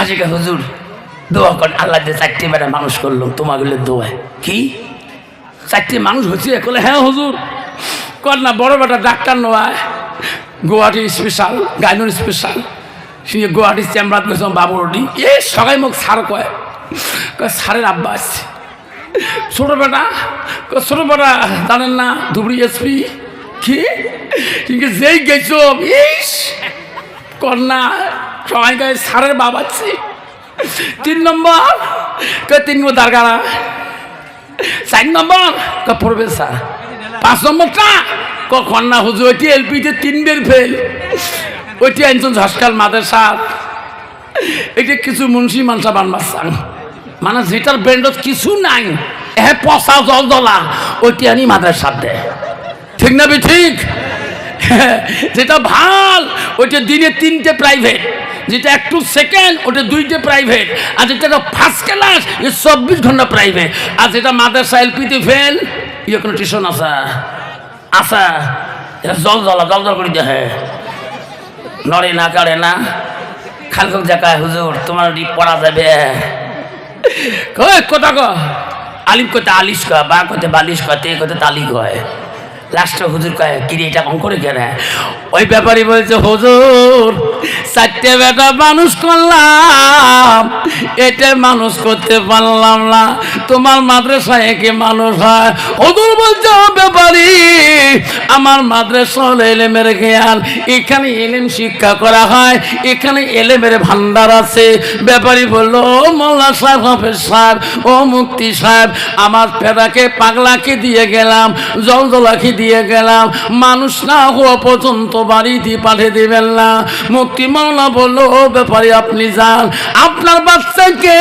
আজকে হুজুর, দোয়া করেন, আল্লাহ যে চারটি বেড়া মানুষ করলাম তোমাগুলো দোয়ায় কি? চারটি মানুষ হচ্ছে করলে হ্যাঁ হুজুর, কর না, বড় বেটা ডাক্তার নয়, গুয়াহাটি স্পেশাল গাইনুর স্পেশাল সে গুয়াহাটি চেম্বার গেছিলাম বাবুরডি এ, সবাই মুখ সার কয় সারের আব্বা আসছে ছোটো বেটা ছোটো বেটা, জানেন না, ধুবড়ি এসপি কি? যেই গেছো, ইস কন্যা সবাই গায়ে সারের বাবাচ্ছি তিন নম্বর কে তিন নম্বর দারগাড়া চার নম্বর কে পড়বে স্যার পাঁচ নম্বরটা ক কন্যা হুজুর, ওইটি এলপিতে তিন বের ফেল। ওইটি একজন ঝসকাল সাত এটা কিছু মুন্সি মানসা বানবাসাং মানে যেটার ব্র্যান্ডত কিছু নাই হ্যাঁ পচা জল দলা ওইটি আনি মাদের সাথে ঠিক না ঠিক? যেটা ভালো, ওইটা দিনে তিনটে প্রাইভেট যেটা একটু সেকেন্ড, ওটা দুইটে প্রাইভেট আর যেটা ফার্স্ট ক্লাস এ চব্বিশ ঘণ্টা প্রাইভেট আর যেটা মাদ্রাসা এলপিতে ফেল ইয়ে কোনো টিউশন আসা আসা এটা জল জলা জল জল করে দেহে নড়ে না, কাড়ে না। খাল খালকক জায়গায় হুজুর, তোমার পড়া যাবে। কথা ক আলিম কতে আলিশ কয়, বা কতে বালিশ কয়, তে কতে তালি কয়। লাস্টে হুজুর কয়, কিরে, এটা কম করে কেন? ওই ব্যাপারই বলছে, হুজুর চারটে বেটা মানুষ করলাম, এটা মানুষ করতে পারলাম না। তোমার মাদ্রাসায় একে মানুষ হয়। হুজুর বলছে, ও ব্যাপারী, আমার মাদ্রাসা হলো এলেমের জ্ঞান। এখানে এলেম শিক্ষা করা হয়, এখানে এলেমের ভান্ডার আছে। ব্যাপারী বলল, ও মোল্লা সাহেব, হাফেজ সাহেব, ও মুক্তি সাহেব, আমার ফেরাকে পাগলাকে দিয়ে গেলাম জলদলাকে দিয়ে গেলাম। মানুষ না হওয়া পর্যন্ত বাড়িতে পাঠিয়ে দিবেন না। মুক্তি মাওলা বলল? ব্যাপারে, আপনি যান। আপনার বাচ্চাকে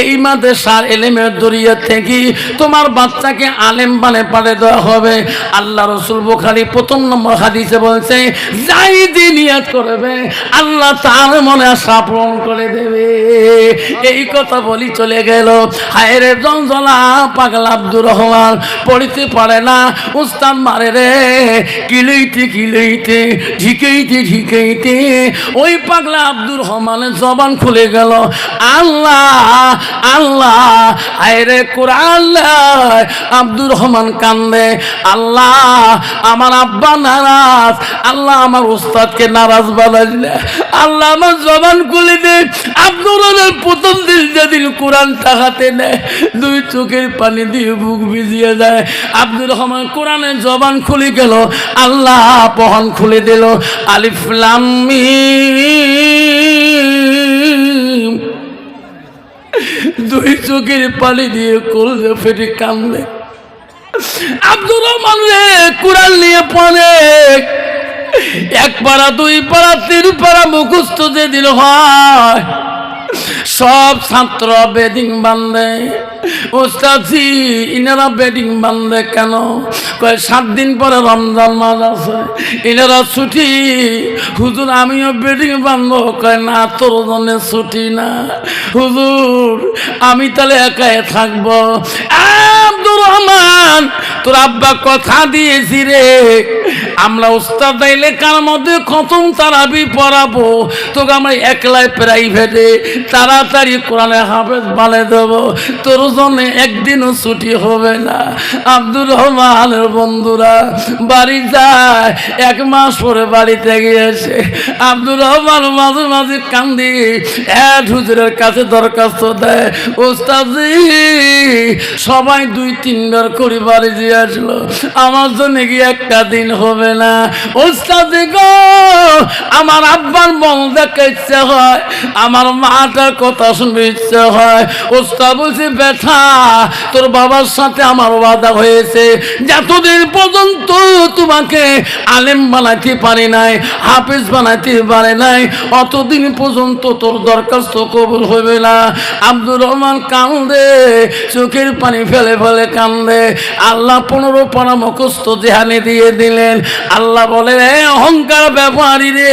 এই মাদ্রাসার এলেমের দরিয়া থেকে তোমার বাচ্চাকে আলেম বানে পাঠিয়ে দেওয়া হবে। আল্লাহ রসুল বুখারি প্রথম নম্বর হাদিসে বলছে, যাই দিয়ে নিয়াত করবে, আল্লাহ তার মনে আশা পূরণ করে দেবে। এই কথা বলি চলে গেল। হায়রে জঞ্জলা, পাগলা আব্দুর রহমান, পড়িতে পারে না। উস্তাদ মারে রে, কিলইতে কিলইতে ঝিকেইতে ঝিকেইতে ওই পাগলা আব্দুর রহমানের জবান খুলে গেল, আল্লাহ আল্লাহ আয়রে কোরআন আব্দুর রহমান কান্দে, আল্লাহ, আমার আব্বা নারাজ, আল্লাহ আমার উস্তাদকে নারাজ বানাইলে, আল্লাহ আমার জবান খুলে দে। আব্দুর রহমান প্রথম দিন যেদিন কোরআন টাকাতে নেয়, দুই চোখের পানি দিয়ে বুক ভিজিয়ে যায় আব্দুর রহমান কোরআনের জবান খুলে গেল, আল্লাহ বহন খুলে দিল আলিফলাম দুই চোখের পালি দিয়ে কলজে ফেটে কান্দে আব্দুর রহমান রে, কুড়াল নিয়ে পড়ে। এক পাড়া, দুই পাড়া, তিন পাড়া মুখস্থ যে দিল হয়। সব ছাত্র বেডিং বান্ধে। ওস্তাদি ইনারা বেডিং বান্ধে কেন? কয়, সাত দিন পরে রমজান মাস আছে। ইনারা ছুটি। হুজুর, আমিও বেডিং বান্ধব। কয়, না, তোর জন্য ছুটি না। হুজুর, আমি তাহলে একাই থাকব। আব্দুর রহমান, তোর আব্বা কথা দিয়েছি রে। আমরা উস্তাদ কার মধ্যে খতম তারাবি পড়াবো? তোকে আমরা একলাই প্রাইভেটে তাড়াতাড়ি কোরআনে হাফেজ বানিয়ে দেবো। তোর জন্য একদিনও ছুটি হবে না। আব্দুর রহমানের বন্ধুরা, বাড়ি যায়, এক মাস পরে বাড়িতে গিয়েছে। আব্দুর রহমান মাঝে মাঝে কান্দি এক হুজুরের কাছে দরখাস্ত দেয় ওস্তাদি সবাই দুই তিনবার করে বাড়ি দিয়ে আসলো। আমার জন্য কি একটা দিন হবে না? ওস্তাদি আমার আব্বার মন দেখে ইচ্ছে হয়, আমার মাটার কথা শুনতে ইচ্ছে হয়। ওস্তাদ বলছে, ব্যথা, তোর বাবার সাথে আমার ওয়াদা হয়েছে। যতদিন পর্যন্ত তোমাকে আলেম বানাইতে পারি নাই, হাফিজ বানাইতে পারে নাই, অতদিন পর্যন্ত তোর দরখাস্ত কবুল হবে না। আব্দুর রহমান কান্দে, চোখের পানি ফেলে ফেলে কান্দে। আল্লাহ পনেরো পানা মুখস্থ জেহানে দিয়ে দিলেন। আল্লাহ বলে, "এ অহংকার ব্যাপারী রে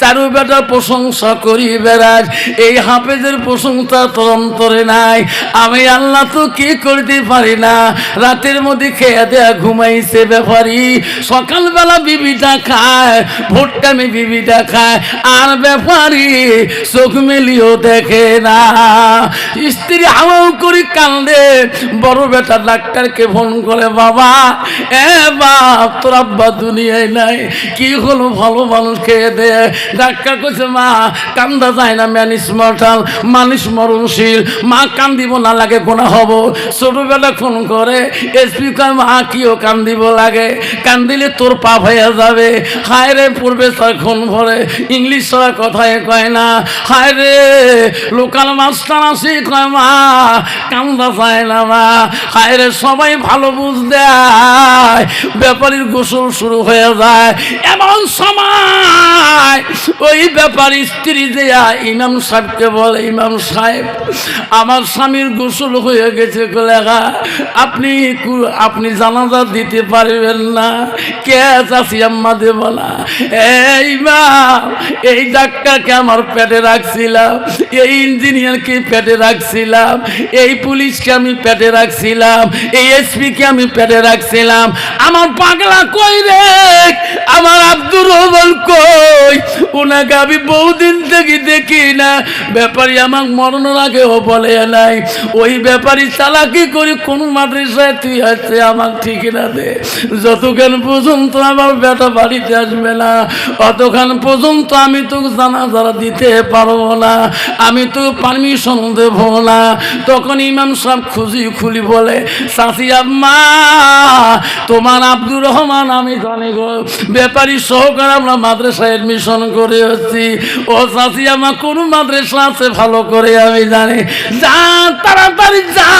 চারু বেটার প্রশংসা করি বেড়াস এই হাফেজ ব্যাপারীদের প্রশংসা তোর অন্তরে নাই। আমি আল্লাহ তো কি করতে পারি না? রাতের মধ্যে খেয়ে দেয়া ঘুমাইছে ব্যাপারী। সকালবেলা বিবিটা খায়, ভোর টাইমে বিবিটা খায়। আর ব্যাপারী চোখ মেলিও দেখে না। স্ত্রী হাওয়াও করি কান্দে, বড় বেটা ডাক্তারকে ফোন করে, বাবা, এ বাপ, তোর আব্বা দুনিয়ায় নাই। কি হলো? ভালো মানুষ খেয়ে দে। ডাক্তার কইছে, মা, কান্দা যায় না ম্যানিস মর্টাল মানুষ মরণশীল। মা কান্দিব না লাগে, গোনা হব। ছোটবেলা ফোন করে এসপি কয়, মা, কিও কান্দিব লাগে? কান্দিলে তোর পাপ হয়ে যাবে। হায় রে, পূর্বে তার খুন ভরে ইংলিশ ছাড়া কথায় কয় না। হায় রে লোকাল মাস্টার আসি কয়, মা, কান্দা যায় না, মা। হায় রে সবাই ভালো বুঝ দেয় ব্যাপারীর গোসল শুরু হয়ে যায়। এমন সময় ওই ব্যাপারী স্ত্রী দেয়া ইমাম সাহেবকে বলে, ইমাম সাহেব, আমার স্বামীর গোসল হয়ে গেছে কোলেগা। আপনি আপনি জানাজা দিতে পারবেন না। কে চাষি আম্মা দেব না? এই মা এই ডাক্তারকে আমার পেটে রাখছিলাম। এই ইঞ্জিনিয়ারকে পেটে রাখছিলাম। এই পুলিশকে আমি পেটে রাখছিলাম। এই এসপিকে আমি পেটে রাখছিলাম। আমার পাগলা কই রে? আমার আব্দুর রহমান কই? ওনাকে আমি বহুদিন থেকে দেখি না। ব্যাপারী আমার মরণের আগেও বলে নাই। ওই ব্যাপারী চালাকি করে কোন মাদ্রাসায় তুই আছে আমার ঠিকানা দে। যতক্ষণ পর্যন্ত আমার বেটা বাড়িতে আসবে না অতক্ষণ পর্যন্ত আমি তো জানা যারা দিতে পারব না। আমি তো পারমিশন দেব না। তখন ইমাম সাহেব খুঁজি খুলি বলে সাসি আম্মা, তোমার আব্দুর রহমান আমি জানি গো। ব্যাপারী সহকারে আমরা মাদ্রাসায় এডমিশন করে হচ্ছি ও সাসি আমার কোন মাদ্রাসা আছে ভালো করে আমি জানি। যা, তাড়াতাড়ি যা।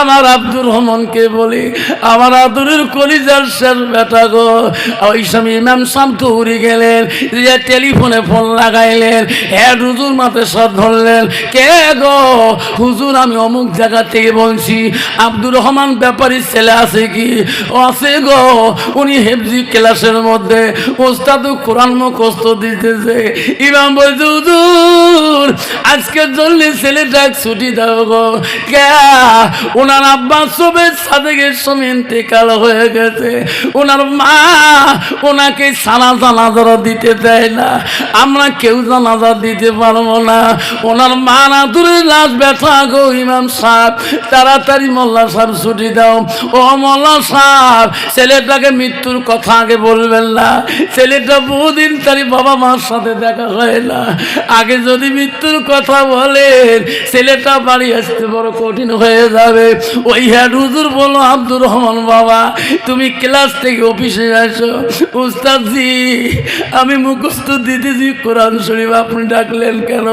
আমার আব্দুর রহমানকে বলি, আমার আদুরের কলিজার শেষ বেটা গো। ওই সময় ইমাম সাহেব দৌড়ে গেলেন যে টেলিফোনে ফোন লাগাইলেন হ্যাঁ হুজুর মাথে সব ধরলেন। কে গো? হুজুর, আমি অমুক জায়গা থেকে বলছি আব্দুর রহমান ব্যাপারী ছেলে আছে কি? আছে গো। উনি হেফজি ক্লাসের মধ্যে ওস্তাদ কোরআন মুখস্ত দিতেছে। ইমাম বলছে, হুজুর আজকে জলদি ছেলেটা ছুটি দাও গো। কে ওনার আব্বা সবের সাদেকের সময় ইন্তেকাল হয়ে গেছে। ওনার মা ওনাকে সানা জানাজারা দিতে দেয় না। আমরা কেউ জানাজা দিতে পারব না। ওনার মা না দূরে লাশ ব্যথা গো ইমাম সাহেব। তাড়াতাড়ি মোল্লা সাহেব ছুটি দাও। ও মোল্লা সাহেব, ছেলেটাকে মৃত্যুর কথা আগে বলবেন না। ছেলেটা বহুদিন তারই বাবা মার সাথে দেখা হয় না। আগে যদি মৃত্যুর কথা বলেন, ছেলেটা বাড়ি আসতে বড় কঠিন হয়ে যাবে। ওই হ্যাড হুজুর বলো আব্দুর রহমান বাবা, তুমি ক্লাস থেকে অফিসে আসো। আমি মুখস্থ দিতেছি, কোরআন শরীফ আপনি ডাকলেন কেন?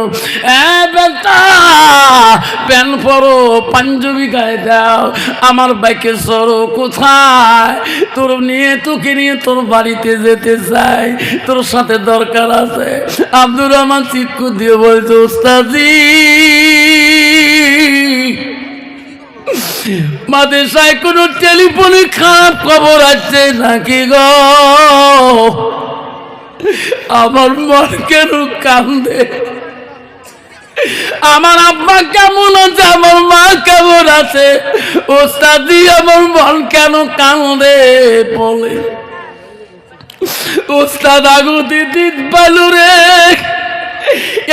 প্যান পরো, পাঞ্জাবি গায়ে দাও। আমার বাইকে সরো কোথায়? তোর নিয়ে তোকে নিয়ে তোর বাড়িতে যেতে চাই। তোর সাথে দরকার আছে। আব্দুর রহমান চিক্কু দিয়ে বলছে কোনো টেলিফোনে খারাপ খবর আছে নাকি গো? আমার মন কেন কান্দে আমার আব্বা কেমন আছে? আমার মা কেমন আছে? ওস্তাদি, আমার মন কেন কান্দে বলে ওস্তাদ আগু দিদি পালু রে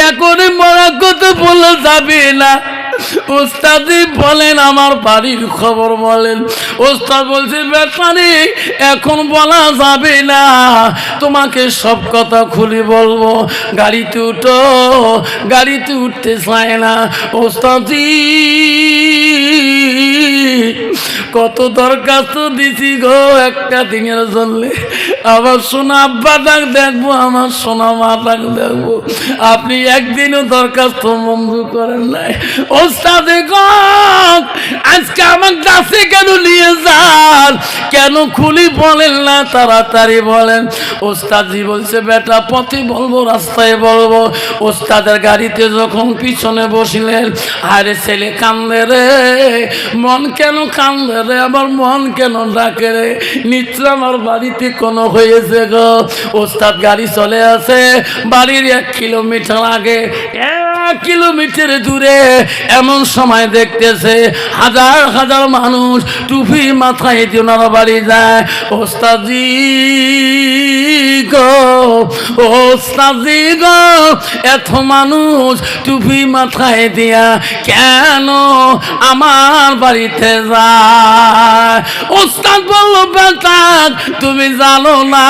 এখন মরা কত বলে যাবে না। ওস্তাদি বলেন, আমার বাড়ির খবর বলেন। ওস্তাদ বলছে, ব্যাপারে, এখন বলা যাবে না। তোমাকে সব কথা খুলে বলব। গাড়িতে উঠো, গাড়িতে উঠতে চায় না। ওস্তাদি কত দরখাস্ত দিছি গো একটা দিনের জন্য। আমার সোনা আব্বা ডাক দেখব, আমার সোনা মা ডাক দেখব। আপনি একদিনও দরখাস্ত মঞ্জুর করেন নাই। ওস্তাদে আজকে আমার কাছে কেন নিয়ে যান? কেন খুলি বলেন না, তাড়াতাড়ি বলেন। ওস্তাদজি বলছে, বেটা, পথে বলব, রাস্তায় বলব। ওস্তাদের গাড়িতে যখন পিছনে বসিলেন আরে ছেলে, কান্দে রে। মন কেন কান্দে রে? আমার মন কেন ডাকে রে? নিশ্চয় আমার বাড়িতে কোনো হয়েছে গো। ওস্তাদ গাড়ি চলে আসে, বাড়ির এক কিলোমিটার আগে, এক কিলোমিটার দূরে, এমন সময় দেখতেছে হাজার হাজার মানুষ টুপি মাথায় দিয়ে ওনারা বাড়ি যায়। ওস্তাদি গো গো, এত মানুষ টুপি মাথায় দিয়া কেন আমার বাড়িতে যায়? ওস্তাদ তুমি জানো না।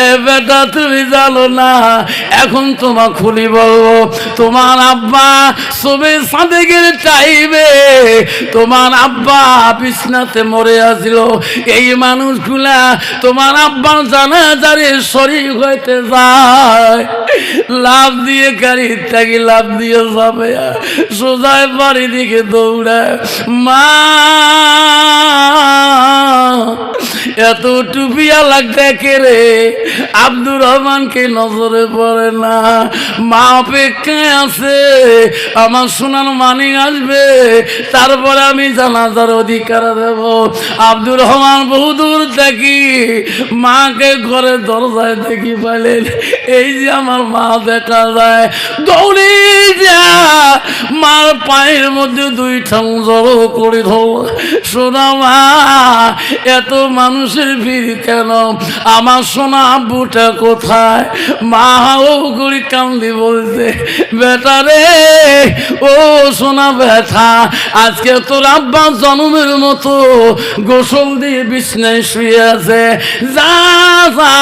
এ বেটা, তুমি জানো না। এখন তোমার খুলি বলব তোমার আব্বা সবে তোমার আব্বা বিছনাতে মরে আসিল। এই মানুষগুলা তোমার আব্বার জানা যারে শরীর হইতে যায়। লাভ দিয়ে গাড়ির থাকি লাভ দিয়ে যাবে। সোজায় বাড়ি দিকে দৌড়ায়। মা এত টুপিয়া কে রে। আব্দুর রহমানকে নজরে পড়ে না। মা অপেক্ষায় আছে। আমার শোনার মানি আসবে। তারপরে আমি জানাজার অধিকার দেব। আব্দুর রহমান বহু দূর দেখি। মাকে ঘরে দরজায় দেখি পাইলেন এই যে আমার মা দেখা যায়। দৌড়ে যা। মার পায়ের মধ্যে দুই ঠাং জড়ো করে ধর। সোনা মা, এত মানুষের ভিড় কেন? আমার সোনা আব্বুটা কোথায়? মা ও গুড়ি কান্দি বলছে বেটা রে, ও সোনা ব্যথা আজকে তোর আব্বা জন্মের মতো গোসল দিয়ে বিছনায় শুয়ে আছে। যা যা,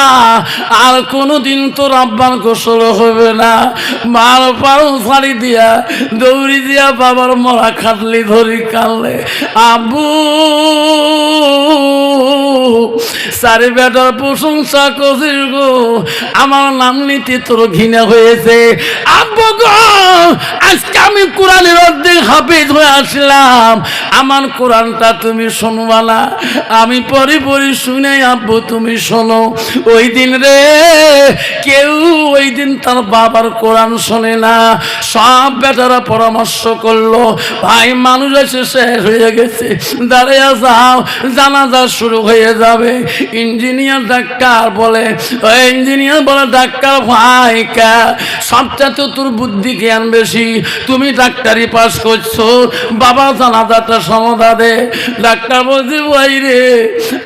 আর কোনোদিন তোর আব্বার গোসল হবে না। মার পারো ফাড়ি দিয়া, দৌড়ি দিয়া বাবার মরা খাটলি ধরি কানলে আব্বু সারি বেটার প্রশংসা করছিস গো। আমার নাম নিতে তোর ঘৃণা হয়েছে। আব্বু গো, আজকে আমি কোরআনের অর্ধেক হাফিজ হয়ে আসলাম। আমার কোরআনটা তুমি শুনবা আমি পরে পরে শুনে আব্বু তুমি শোনো। ওই দিন রে, কেউ ওই দিন তার বাবার কোরআন শোনে না। সব বেটারা পরামর্শ করল, ভাই, মানুষ এসে শেষ হয়ে গেছে। দাঁড়িয়ে যাও, জানাজা শুরু হয়ে যাবে। ইঞ্জিনিয়ার ডাক্তার বলে ওই ইঞ্জিনিয়ার বলে, ডাক্তার ভাই কা? সবটা তো তোর বুদ্ধি জ্ঞান বেশি। তুমি ডাক্তারি পাস করছ। বাবা জানাজাটা সমাধা দে। ডাক্তার বলছে ভাই রে,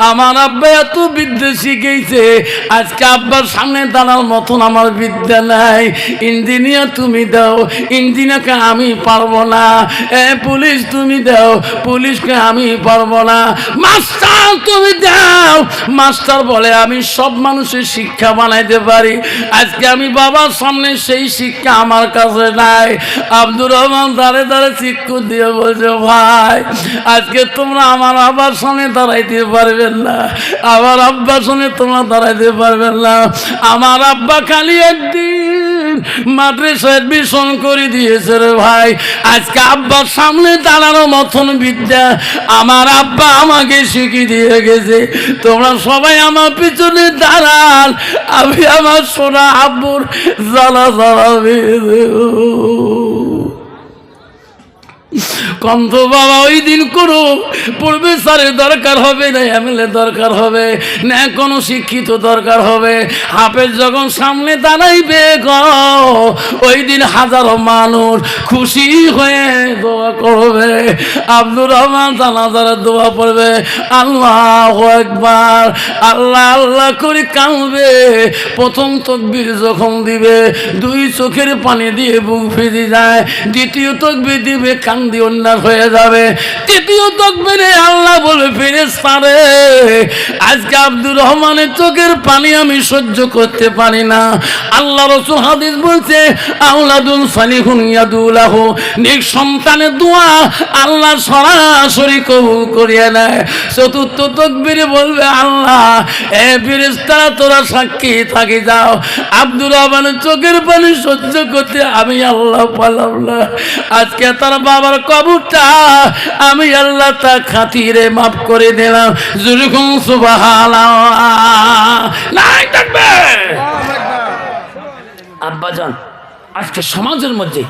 আমার আব্বা এত বিদ্যা শিখেছে। আজকে আব্বার সামনে দাঁড়ার মতন আমার বিদ্যা নাই। ইঞ্জিনিয়ার তুমি দাও, ইঞ্জিনিয়ারকে আমি পারব না। এ, পুলিশ তুমি দাও, পুলিশকে আমি পারব না। মাস্টার তুমি দাও। মাস্টার বলে, আমি সব মানুষের শিক্ষা বানাইতে পারি। আজকে আমি বাবার সামনে সেই শিক্ষা আমার কাছে নাই। আব্দুর রহমান দাঁড়ে দাঁড়ে শিক্ষক দিয়ে বলছে, ভাই, আজকে তোমরা আমার আব্বার সামনে দাঁড়াইতে পারবেন না। আমার আব্বার সামনে তোমরা দাঁড়াইতে পারবেন না। আমার আব্বা খালি একদিন মাদ্রাসা মিশন করে দিয়েছে রে ভাই। আজকে আব্বার সামনে দাঁড়ানো মতন বিদ্যা। আমার আব্বা আমাকে শিখিয়ে দিয়ে গেছে, তোমরা সবাই আমার পিছনে দাঁড়ান, আমি আমার সোনা আব্বুর জ্বালা জ্বালাবে কন্ত বাবা, ওই দিন করো পূর্বে স্যারের দরকার হবে, না এমএলএ দরকার হবে, না কোনো শিক্ষিত দরকার হবে। হাফেজ যখন সামনে দাঁড়াইবে গ, ওই দিন হাজারো মানুষ খুশি হয়ে দোয়া করবে। আব্দুর রহমান জানাজারে দোয়া পড়বে, আল্লাহ একবার আল্লাহ আল্লাহ করে কাঁদবে, প্রথম তকবির যখন দিবে, দুই চোখের পানি দিয়ে বুক ফিরে যায়, দ্বিতীয় তকবির দিবে কান্দি অন্যার হয়ে যাবে। তৃতীয় তকবিরে আল্লাহ বলবে ফিরে সারে আজকে আব্দুর রহমানের চোখের পানি আমি সহ্য করতে পারি না। আল্লাহ রসুল হাদিস বলছে আল্লাদুল সালিহুন ইয়াদুলাহ নিক সন্তানের দোয়া আল্লাহ সরাসরি কবুল করিয়ে নেয়। চতুর্থ তকবিরে বলবে, আল্লাহ, এ ফিরিস্তারা তোরা সাক্ষী থাকি যাও। আব্দুর রহমানের চোখের পানি সহ্য করতে আমি আল্লাহ পালাম না। আজকে তার বাবার কবরটা আমি আল্লাহ তা খাতিরে মাফ করে দিলাম। জুরুকুম থাকবে। আব্বাজান, আজকে সমাজের মধ্যে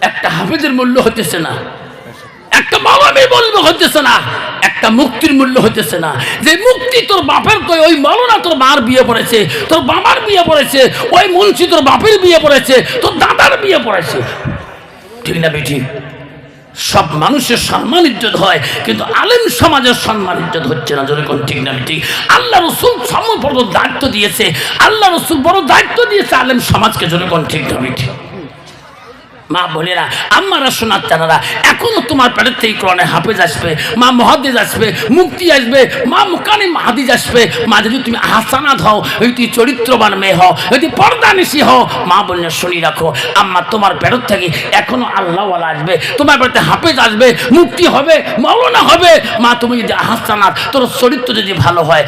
একটা হাফেজের মূল্য হতেছে না। একটা মালামি বলবে হতেছে না। একটা মুক্তির মূল্য হতেছে না। যে মুক্তি তোর বাপের কই ওই মলনা তোর মার বিয়ে পড়েছে, তোর বাবার বিয়ে পড়েছে, ওই মুন্সি তোর বাপের বিয়ে পড়েছে, তোর দাদার বিয়ে পড়েছে। ঠিক না বেঠিক? সব মানুষের সম্মান ইজ্জত হয়, কিন্তু আলেম সমাজের সম্মান ইজ্জত হচ্ছে না যেরকম ঠিক না ঠিক? আল্লাহ রসুল বড় দায়িত্ব দিয়েছে, আল্লাহ রসুল বড় দায়িত্ব দিয়েছে আলেম সমাজকে যেরকম ঠিক না ঠিক? মা বোনেরা, আম্মারা শোনার চানারা এখনও তোমার পেটের থেকে কোরআনে হাফেজ আসবে, মা মহাদিজ আসবে মুক্তি আসবে, মা মুকানি মাহাদিজ আসবে। মা যদি তুমি হাসানাত হও, যদি চরিত্রবান মেয়ে হও, যদি পর্দানিসি হও, মা বোনের শুনি রাখো, আম্মা তোমার পেটের থেকে এখনও আল্লাহওয়ালা আসবে, তোমার বাড়িতে হাফেজ আসবে মুক্তি হবে মৌলানা হবে। মা তুমি যদি হাসানাত তোর চরিত্র যদি ভালো হয়